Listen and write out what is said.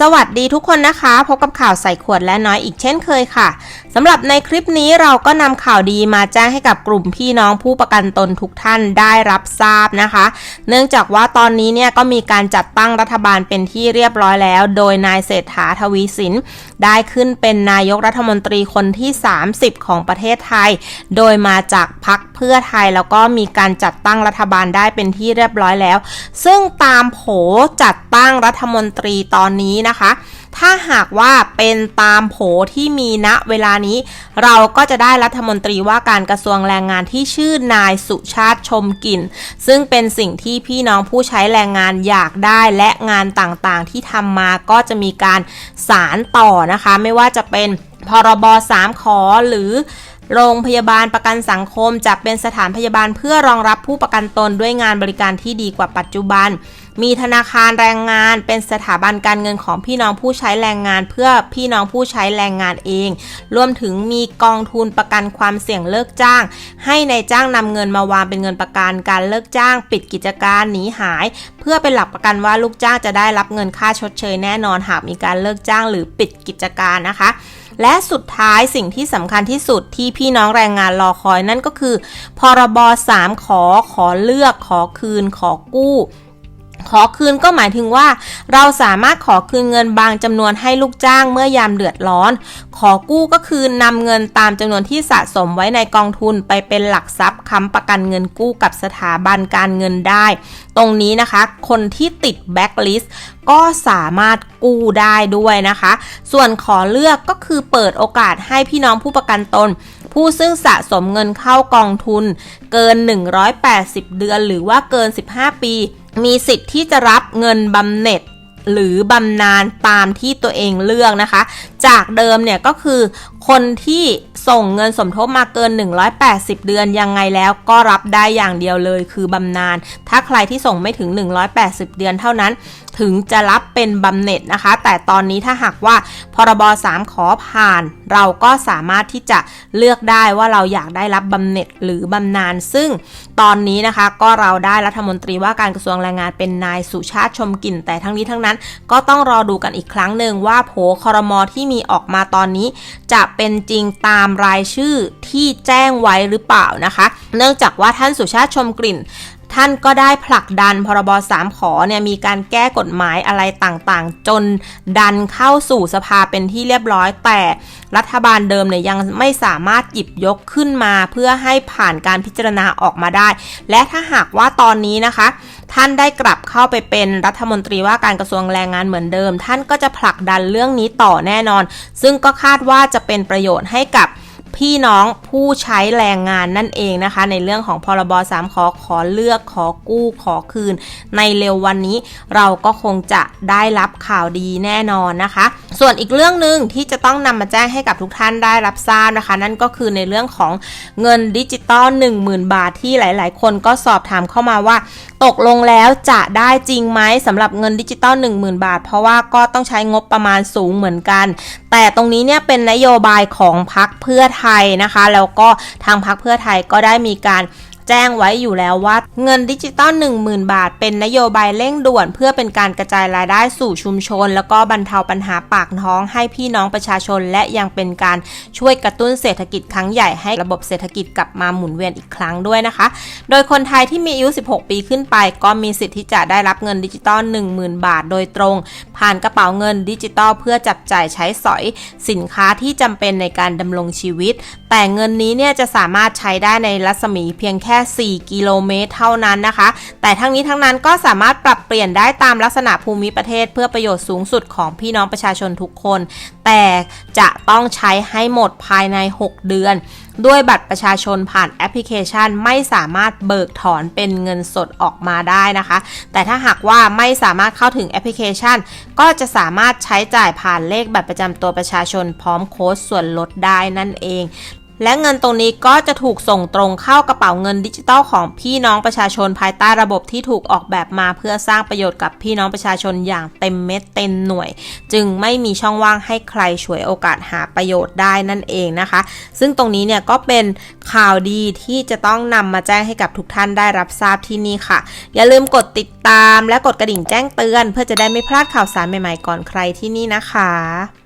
สวัสดีทุกคนนะคะ พบกับข่าวใส่ขวดและน้อยอีกเช่นเคยค่ะสำหรับในคลิปนี้เราก็นำข่าวดีมาแจ้งให้กับกลุ่มพี่น้องผู้ประกันตนทุกท่านได้รับทราบนะคะ เนื่องจากว่าตอนนี้เนี่ยก็มีการจัดตั้งรัฐบาลเป็นที่เรียบร้อยแล้ว โดยนายเศรษฐาทวีสิน ได้ขึ้นเป็นนายกรัฐมนตรีคนที่ 30 ของประเทศไทย โดยมาจากพักเพื่อไทยแล้วก็มีการจัดตั้งรัฐบาลได้เป็นที่เรียบร้อยแล้ว ซึ่งตามโผจัดตั้งรัฐมนตรีตอนนี้นะคะ ถ้าหากว่าเป็นตามโผที่มีณเวลานี้ เราก็จะได้รัฐมนตรีว่าการกระทรวงแรงงานที่ชื่อนายสุชาติชมกลิ่น ซึ่งเป็นสิ่งที่พี่น้องผู้ใช้แรงงานอยากได้และงานต่างๆ ที่ทำมาก็จะมีการสารต่อนะคะ ไม่ว่าจะเป็นพรบ3ขอหรือ โรงพยาบาลประกันสังคมจะเป็นสถานพยาบาลเพื่อรองรับผู้ประกันตนด้วยงานบริการที่ดีกว่าปัจจุบัน มีธนาคารแรงงานเป็นสถาบันการเงินของพี่น้องผู้ใช้แรงงาน เพื่อพี่น้องผู้ใช้แรงงานเอง รวมถึงมีกองทุนประกันความเสี่ยงเลิกจ้าง ให้ในายจ้างนำเงินมาวางเป็นเงินประกันการเลิกจ้าง ปิดกิจการหนีหาย เพื่อเป็นหลักประกันว่าลูกจ้างจะได้รับเงินค่าชดเชยแน่นอนหากมีการเลิกจ้างหรือปิดกิจการนะคะ และสุดท้ายสิ่งที่สำคัญที่สุดที่พี่น้องแรงงานรอคอยนั่นก็คือ พรบ3ขอขอเลือกขอคืนขอกู้ อคืนก็หมายถึงว่า เราสามารถขอคืนเงินบางจำนวนให้ลูกจ้างเมื่อยามเดือดร้อน ขอกู้ก็คือนำเงินตามจำนวนที่สะสมไว้ในกองทุนไปเป็นหลักทรัพย์ค้ำประกันเงินกู้กับสถาบันการเงินได้ ตรงนี้นะคะ คนที่ติดแบ็คลิสต์ก็สามารถกู้ได้ด้วยนะคะ ส่วนขอเลือกก็คือเปิดโอกาสให้พี่น้องผู้ประกันตน ผู้ซึ่งสะสมเงินเข้ากองทุน เกิน 180 เดือนหรือว่าเกิน 15 ปี มีสิทธิ์ที่จะรับเงินบำเหน็จหรือบำนาญตามที่ตัวเองเลือกนะคะ จากเดิมเนี่ยก็คือ คนที่ส่งเงินสมทบมาเกิน 180 เดือนยังไงแล้วก็รับได้อย่างเดียวเลยคือบำนาญถ้าใครที่ส่งไม่ถึง 180 เดือนเท่านั้น ถึงจะรับเป็นบำเหน็จนะคะ แต่ตอนนี้ถ้าหากว่าพรบ3ขอผ่าน เราก็สามารถที่จะเลือกได้ว่าเราอยากได้รับบำเหน็จหรือบำนาญซึ่งตอนนี้นะคะก็เราได้รัฐมนตรีว่าการกระทรวงแรงงานเป็นนายสุชาติชมกลิ่นแต่ทั้งนี้ทั้งนั้น ก็ต้องรอดูกันอีกครั้งหนึ่งว่าโผคอรมอที่มีออกมาตอนนี้ จะเป็นจริงตามรายชื่อที่แจ้งไว้หรือเปล่านะคะ เนื่องจากว่าท่านสุชาติชมกลิ่น ท่านก็ได้ผลักดันพรบ3ขอเนี่ยมีการแก้กฎหมายอะไรต่างๆ จนดันเข้าสู่สภาเป็นที่เรียบร้อย แต่รัฐบาลเดิมเนี่ยยังไม่สามารถหยิบยกขึ้นมาเพื่อให้ผ่านการพิจารณาออกมาได้ และถ้าหากว่าตอนนี้นะคะ ท่านได้กลับเข้าไปเป็นรัฐมนตรีว่าการกระทรวงแรงงานเหมือนเดิม ท่านก็จะผลักดันเรื่องนี้ต่อแน่นอน ซึ่งก็คาดว่าจะเป็นประโยชน์ให้กับ พี่น้องผู้ใช้แรงงานนั่นเองนะคะ ในเรื่องของพรบ3ขอขอเลือกขอกู้ขอคืน ในเร็ววันนี้เราก็คงจะได้รับข่าวดีแน่นอนนะคะ ส่วนอีกเรื่องหนึ่งที่จะต้องนำมาแจ้งให้กับทุกท่านได้รับทราบนะคะ นั่นก็คือในเรื่องของเงินดิจิตอล10,000 บาทที่หลาย ๆ คนก็สอบถามเข้ามาว่า ตกลงแล้วจะได้จริงไหมสำหรับเงินดิจิตอล10,000 บาท เพราะว่าก็ต้องใช้งบประมาณสูงเหมือนกัน แต่ตรงนี้เนี่ยเป็นนโยบายของพักเพื่อไทยนะคะ แล้วก็ทางพักเพื่อไทยก็ได้มีการ แจ้งไว้อยู่แล้วว่า เงินดิจิตอล10,000 บาท เป็นนโยบายเร่งด่วน เพื่อเป็นการกระจายรายได้สู่ชุมชน แล้วก็บรรเทาปัญหาปากท้องให้พี่น้องประชาชน และยังเป็นการช่วยกระตุ้นเศรษฐกิจครั้งใหญ่ให้ระบบเศรษฐกิจกลับมาหมุนเวียนอีกครั้งด้วยนะคะ โดยคนไทยที่มีอายุ 16 ปีขึ้นไป ก็มีสิทธิ์ที่จะได้รับเงินดิจิตอล10,000 บาท โดยตรง ผ่านกระเป๋าเงินดิจิตอลเพื่อจับจ่ายใช้สอย สินค้าที่จำเป็นในการดำรงชีวิต แต่เงินนี้เนี่ยจะสามารถใช้ได้ในรัศมีเพียงแค่ค่ 4 กิโลเมตร เท่านั้นนะคะ แต่ทั้งนี้ทั้งนั้นก็สามารถปรับเปลี่ยนได้ตามลักษณะภูมิประเทศ เพื่อประโยชน์สูงสุดของพี่น้องประชาชนทุกคน แต่จะต้องใช้ให้หมดภายใน 6 เดือน ด้วยบัตรประชาชนผ่านแอปพลิเคชันไม่สามารถเบิกถอนเป็นเงินสดออกมาได้นะคะ แต่ถ้าหากว่าไม่สามารถเข้าถึงแอปพลิเคชัน ก็จะสามารถใช้จ่ายผ่านเลขบัตรประจำตัวประชาชนพร้อมโค้ดส่วนลดได้นั่นเอง และเงินตรงนี้ก็จะถูกส่งตรงเข้ากระเป๋าเงินดิจิตอลของพี่น้องประชาชนภายใต้ระบบที่ถูกออกแบบมาเพื่อสร้างประโยชน์กับพี่น้องประชาชนอย่างเต็มเม็ดเต็มหน่วย จึงไม่มีช่องว่างให้ใครฉวยโอกาสหาประโยชน์ได้นั่นเองนะคะ ซึ่งตรงนี้เนี่ยก็เป็นข่าวดีที่จะต้องนำมาแจ้งให้กับทุกท่านได้รับทราบที่นี่ค่ะ อย่าลืมกดติดตามและกดกระดิ่งแจ้งเตือน เพื่อจะได้ไม่พลาดข่าวสารใหม่ๆก่อนใครที่นี่นะคะ